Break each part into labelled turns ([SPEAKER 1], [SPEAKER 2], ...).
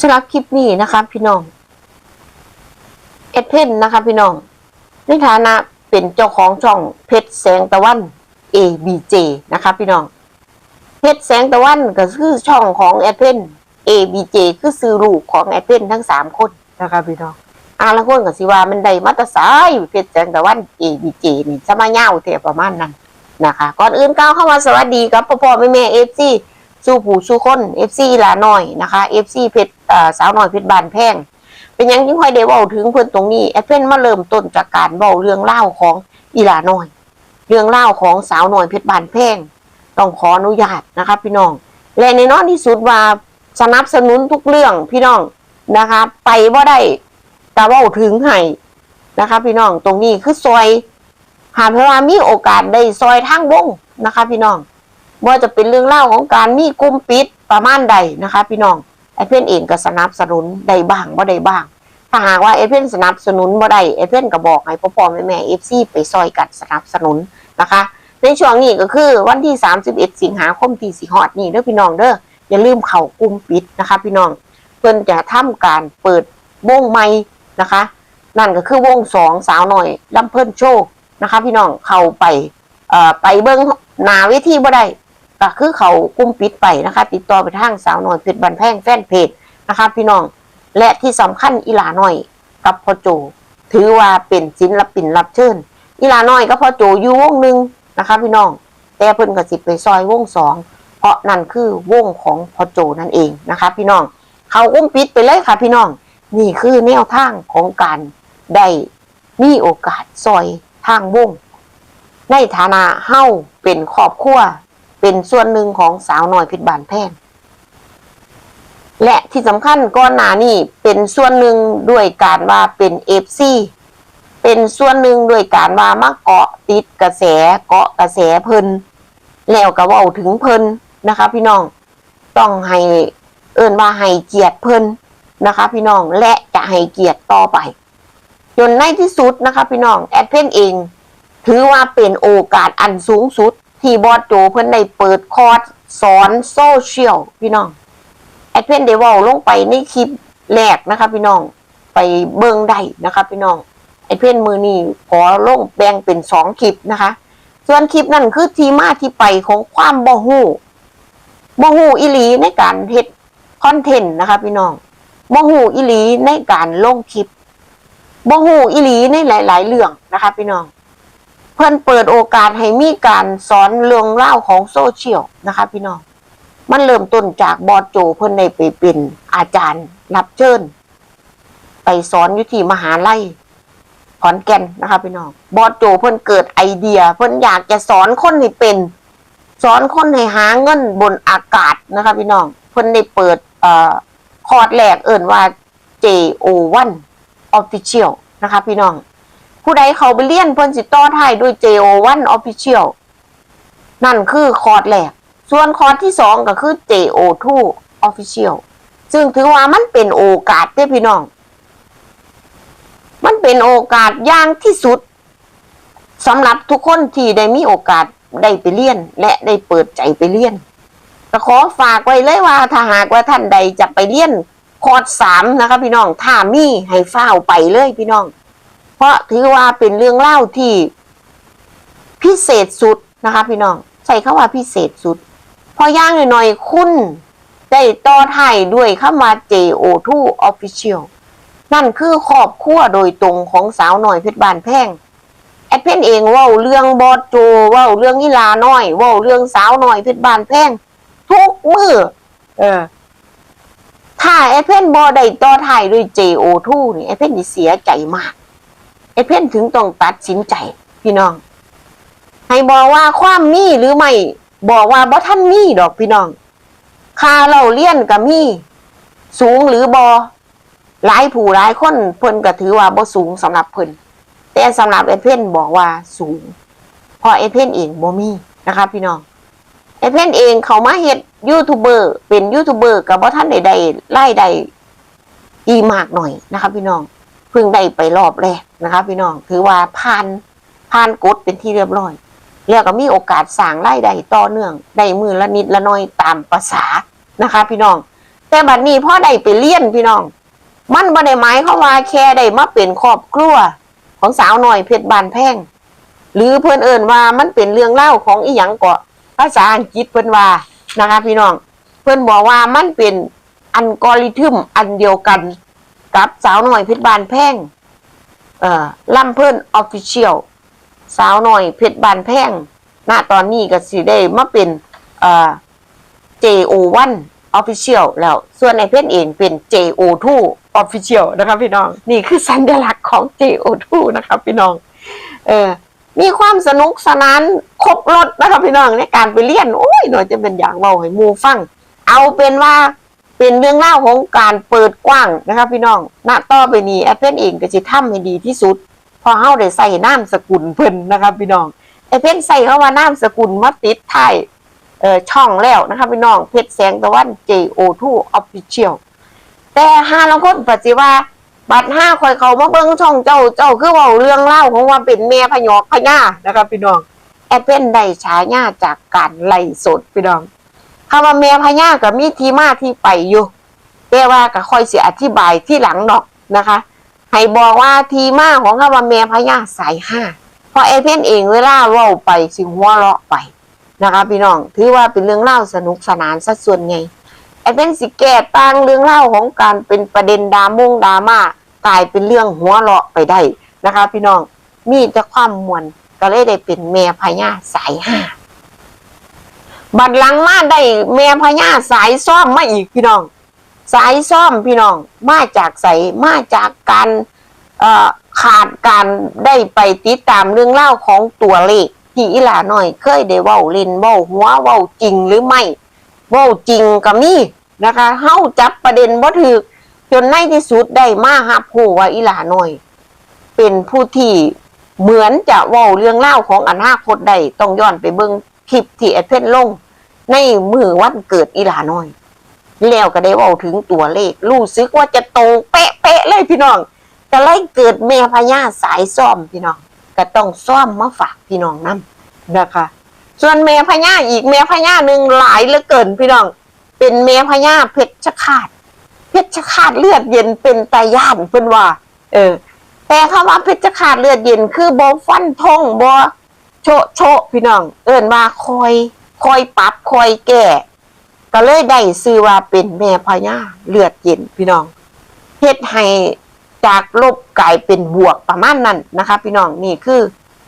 [SPEAKER 1] สำหรับคลิปนี้นะคะพี่น้องเอ็ดเพนนะคะพี่น้องในฐานะเป็นเจ้าของช่องเพชรแสงตะวัน ABJ นะคะพี่น้องเพชรแสงตะวันก็คือช่องของแอดเพน ABJ คือซื้อลูกของแอดเพนทั้งสามคนนะคะพี่น้องอาละคนก็สิว่ามันได้มาตรสายเพชรแสงตะวัน ABJ นี่จะมาเง่าเทียประมาณนั้นนะคะ ก่อนอื่นก้าวเข้ามาสวัสดีครับพ่อพ่อแม่แม่เอฟซี สู้ผู้สู้คนเอฟซีลาหน่อยนะคะเอฟซีเพชรสาวหน่อยเพชรบานแพงเป็นยังที่ค่อยได้เว้าถึงเพิ่อนตรงนี้แอดเพนมาเริ่มต้นจากการเว้าเรื่องเล่าของอีหลาหน้อย เรื่องเล่าของสาวหน่อยเพชรบานแพงต้องขออนุญาตนะคะพี่น้อง และในน้อยที่สุดว่าสนับสนุนทุกเรื่องพี่น้องนะคะ ไปว่าได้แต่ว่าถึงให้นะคะ พี่น้องตรงนี้คือซอยหากเวลามีโอกาสได้ซอยทางวงนะคะ พี่น้อง ว่าจะเป็นเรื่องเล่าของการมีกลุ่มปิดประมาณใดนะคะ พี่น้องไอเพนเองก็สนับสนุนได้บ้างบ่ได้บ้างถ้าหากว่าไอเพนสนับสนุนบ่ได้ไอเพนก็บอกให้พ่อพ่อแม่แม่เอฟซีไปซอยกันสนับสนุนนะคะ ในช่วงนี้ก็คือวันที่ 31 สิงหาคมที่สิฮอดนี่เด้อพี่น้องเด้ออย่าลืมเข้ากลุ่มปิดนะคะ พี่น้องเพิ่นจะทำการเปิดวงใหม่นะคะ นั่นก็คือวงสองสาวหน่อยลำเพิ่นโชว์นะคะ พี่น้องเข้าไปเอ่อไปเบิ้งนาเวทีบ่ได้ ก็คือเขากลุ่มปิดไปนะคะ ติดต่อไปทางสาวหน่อยเพชรบันแพงแฟนเพจนะคะ พี่น้องและที่สำคัญอีหลาหน่อยกับพ่อโจ ถือว่าเป็นศิลปินรับเชิญอีหลาน้อยกับพ่อโจอยู่วงหนึ่งนะคะ พี่น้อง แต่เพิ่นก็สิไปซอยวงสองเพราะนั่นคือวงของพ่อโจนั่นเองนะคะ พี่น้องเขาอุ้มปิดไปเลยค่ะ พี่น้องนี่คือแนวทางของการได้มีโอกาสซอยทางวงในฐานะเฮ้าเป็นครอบครัว เป็นส่วนหนึ่งของสาวน้อยพิษบานแพงและที่สำคัญก่อนหนานี้เป็นส่วนหนึ่งด้วยการว่าเป็นเอฟซีเป็นส่วนหนึ่งด้วยการว่ามาเกาะติดกระแสเกาะกระแสเพิ่นแล้วก็ว้าถึงเพิ่นนะคะ พี่น้องต้องให้เอิ้นว่าให้เกียรติเพิ่นนะคะ พี่น้องและจะให้เกียรติต่อไป จนในที่สุดนะคะ พี่น้องแอดเพนเอง ถือว่าเป็นโอกาสอันสูงสุด ที่บอสโจเพิ่นได้เปิดคอร์สสอนโซเชียลพี่น้องแอดเพนได้เว้าลงไปในคลิปแรกนะคะพี่น้องไปเบิ่งได้นะคะพี่น้องไอเพนมือนี่ขอลงแบ่งเป็นสองคลิปนะคะ ส่วนคลิปนั่นคือที่มาที่ไปของความบ่ฮู้บ่ฮู้อีหลีในการเฮ็ดคอนเทนต์นะคะพี่น้องบ่ฮู้อีหลีในการลงคลิปบ่ฮู้อีหลีในหลาย ๆ เรื่องนะคะพี่น้อง เพิ่อนเปิดโอกาสให้มีการสอนเรื่องเล่าของโซเชียลนะคะ พี่น้อง มันเริ่มต้นจากบอโจเพิ่อนได้ไปเป็นอาจารย์ รับเชิญ ไปสอนอยู่ที่มหาลัยขอนแก่นนะคะพี่น้อง บอโจเพิ่อนเกิดไอเดีย เพิ่อนอยากจะสอนคนให้เป็น สอนคนให้หาเงินบนอากาศนะคะพี่น้อง เพิ่อนได้เปิดเอ่อคอร์สแรกเอิ่นว่า JO1 Official นะคะพี่น้อง ผู้ใดเขาไปเรียนเพิ่นสิต่อท้ายด้วย JO1 Official นั่นคือคอร์สแรก ส่วนคอร์สที่สองก็คือ JO2 Official ซึ่งถือว่ามันเป็นโอกาสเด้พี่น้อง มันเป็นโอกาสอย่างที่สุดสำหรับทุกคนที่ได้มีโอกาสได้ไปเรียน และได้เปิดใจไปเรียนก็ขอฝากไว้เลยว่าถ้าหากว่าท่านใดจะไปเรียนคอร์สสามนะคะพี่น้องถ้ามีให้เฝ้าไปเลยพี่น้อง เพราะถือว่าเป็นเรื่องเล่าที่ พิเศษสุดนะคะ พี่น้องใส่คำว่าพิเศษสุด พอย่างหน่อยๆคุณได้ต่อไทยด้วยคำว่า JO2 Official นั่นคือครอบครัวโดยตรงของสาวหน่อยเพชรบานแพงแอดเพนเองว่าเรื่องบอสโจว่าเรื่องอีลาน้อยว่าเรื่องสาวหน่อยเพชรบานแพงทุกมือเออถ้าแอดเพนบอได้ต่อถ่ายด้วย JO2 นี่แอดเพนเสียใจมาก แอดเพนถึงต้องตัดสินใจ พี่น้อง ให้บอกว่าความมีหรือไม่บอกว่าบ่ท่านมีดอกพี่น้องค่าเราเลี้ยนกับมี สูงหรือบอหลายผู้หลายคนเพิ่นก็ถือว่าบ่สูงสำหรับเพิ่นแต่สำหรับเอเพนบอกว่าสูงเพราะเอเพนเองบ่มีนะคะพี่น้องเอเพนเองเขามาเฮ็ดยูทูบเบอร์เป็นยูทูบเบอร์ก็บ่ทันได้ได้รายได้ดีมากหน่อยนะคะพี่น้อง พิ่งได้ไปรอบแรกนะคะพี่น้องถือว่าผ่านผ่านกฎเป็นที่เรียบร้อย แล้วก็มีโอกาสสร้างรายได้ต่อเนื่องได้มือละนิดละน้อยตามภาษานะคะ พี่น้อง แต่บัดนี้พ่อได้ไปเลี้ยนพี่น้อง มันบ่ได้หมายเขาว่าแค่ได้มาเป็นครอบครัวของสาวหน่อยเพชรบานแพงหรือเพื่อนเอินว่ามันเป็นเรื่องเล่าของอีหยังเกาะภาษาอังกฤษเพื่อนว่านะคะ พี่น้อง เพื่อนบอกว่ามันเป็นอัลกอริทึมอันเดียวกัน กับสาวหน่อยเพชรบานแพงเอ่อล่ำเพื่อนออฟฟิเชียลสาวหน่อยเพชรบานแพงณตอนนี้ก็สิได้มาเป็นเอ่อ JO1 Official แล้ว ส่วนไอเพื่อนเองเป็น JO2 Official นะครับพี่น้อง นี่คือสัญลักษณ์ของ JO2 นะครับพี่น้อง เออ มีความสนุกสนานครบรถนะครับพี่น้องในการไปเรียน โอ้ยหน่อยจะเป็นอย่างเบาให้มูฟัง เอาเป็นว่า เป็นเรื่องเล่าของการเปิดกว้างนะครับพี่น้องณต่อไปนี้แอปเปิลเองก็จะทำให้ดีที่สุด พอเฮาได้ใส่นามสกุลเพิ่นนะครับพี่น้องแอปเปิลใส่เข้ามานามสกุลมาติดท้ายเอ่อช่องแล้วนะครับพี่น้องเพชรแสงตะวัน JO2 Official แต่ห้าลางคนปัจจิว่าบัตรห้าคอยเขามาเบิ้งช่องเจ้าเจ้าคือเว่าเรื่องเล่าของว่าเป็นแม่พยอกพญานะครับพี่น้องแอปเปิลได้ฉายาจากการไล่สดพี่น้อง คำว่าแม่พญากับมีที่มาที่ไปอยู่แต่ว่าก็ค่อยเสียอธิบายที่หลังดอกนะคะให้บอกว่าทีมาของคำว่าแม่พญาสายห้าเพราะแอเปิลเองเวลาเล่าไปสิหัวเราะไปนะคะพี่น้องถือว่าเป็นเรื่องเล่าสนุกสนานสัดส่วนไงไอ้เป็นสิแก่ต่างเรื่องเล่าของการเป็นประเด็นดรามุ่งดราม่ากลายเป็นเรื่องหัวเราะไปได้นะคะ พี่น้องมีแต่ความมวลก็เลยได้เป็นแม่พญาสายห้า บัดหลังมาได้แม่พญาสายซ่อมมาอีกพี่น้อง สายซ่อมพี่น้อง มาจากใสมาจากการขาดการได้ไปติดตามเรื่องเล่าของตัวเลขที่อีหลาหน่อย เคยได้เว้าเล่นเว้าหัวเว้าจริงหรือไม่เว้าจริงก็มีนะคะเฮาจับประเด็นบ่ถูกจนในที่สุดได้มาฮับผู้ว่าอีหลาหน่อย เป็นผู้ที่เหมือนจะเว้าเรื่องเล่าของอนาคตได้ต้องย้อนไปเบิ่งคลิปที่แอดเพนลง ในมือวันเกิดอีหลาน้อย แล้วก็ได้เว้าถึงตัวเลข รู้สึกว่าจะโตรงเป๊ะเลยพี่น้องก็เลยเกิดแม่พญาสายซ่อมพี่น้องก็ต้องซ่อมมาฝากพี่น้องนํนะคะ ส่วนแม่พญาอีกแม่พญาหนึ่งหลายเหลือเกินพี่น้อง เป็นแม่พญาเพชรขาดเพชรขาดเลือดเย็นเป็นตาย่านเพิ่นว่า เออ แต่คำว่าเพชรขาดเลือดเย็นคือบ่ฟันทงบ่โชโชพี่น้อง เอิ้นว่าคอย คอยปรับคอยแก้ก็เลยได้ชื่อว่าเป็นแม่พญาเลือดเย็นพี่น้องเฮ็ดให้จากลบกลายเป็นบวกประมาณนั้นนะคะ พี่น้องนี่คือ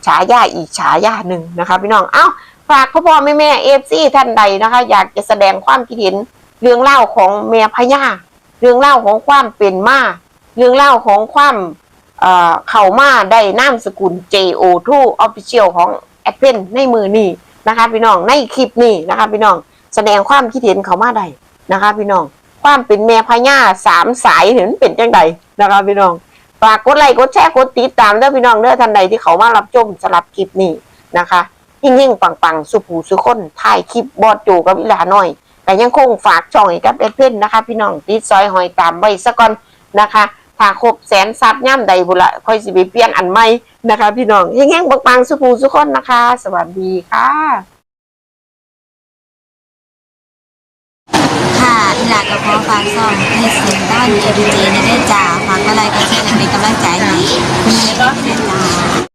[SPEAKER 1] ฉายาอีกฉายาหนึ่งนะคะ พี่น้องเอ้าฝากพ่อพ่อแม่แม่เอฟซีท่านใดนะคะ อยากจะแสดงความคิดเห็นเรื่องเล่าของแม่พญาเรื่องเล่าของความเป็นมาเรื่องเล่าของความเอ่อเข่ามาได้นามสกุล JO2 Official ของแอดเพนในมือนี้ นะคะพี่น้องในคลิปนี้นะคะพี่น้องแสดงความคิดเห็นเขามาได้นะคะ พี่น้องความเป็นแม่พญาสามสายเห็นเป็นจังใดนะคะพี่น้องฝากกดไลค์กดแชร์กดติดตามเด้อพี่น้องเด้อท่านใดที่เขามารับชมสำหรับคลิปนี้นะคะยิ่งๆปังๆสุผูสุคนถ่ายคลิปบอดโจกับอีหลาหน่อยแต่ยังคงฝากช่องให้กับเอดเพนนะคะ พี่น้องติดซอยหอยตามไว้ซะก่อนนะคะ ถ้าครบแสนซับย่ำใดบุละค่อยสิไปเปลี่ยนอันใหม่นะคะ พี่น้องยิ่งๆปังๆสุผูสุคนนะคะ สวัสดีค่ะ
[SPEAKER 2] ค่ะอีหลากกับพ่อฝากซ่องให้เสียงด้านเอวีเจในได้จ่าฝากอะไรก็เช่นเป็นกำลังใจให้คุณแม่ก็ได้จ่า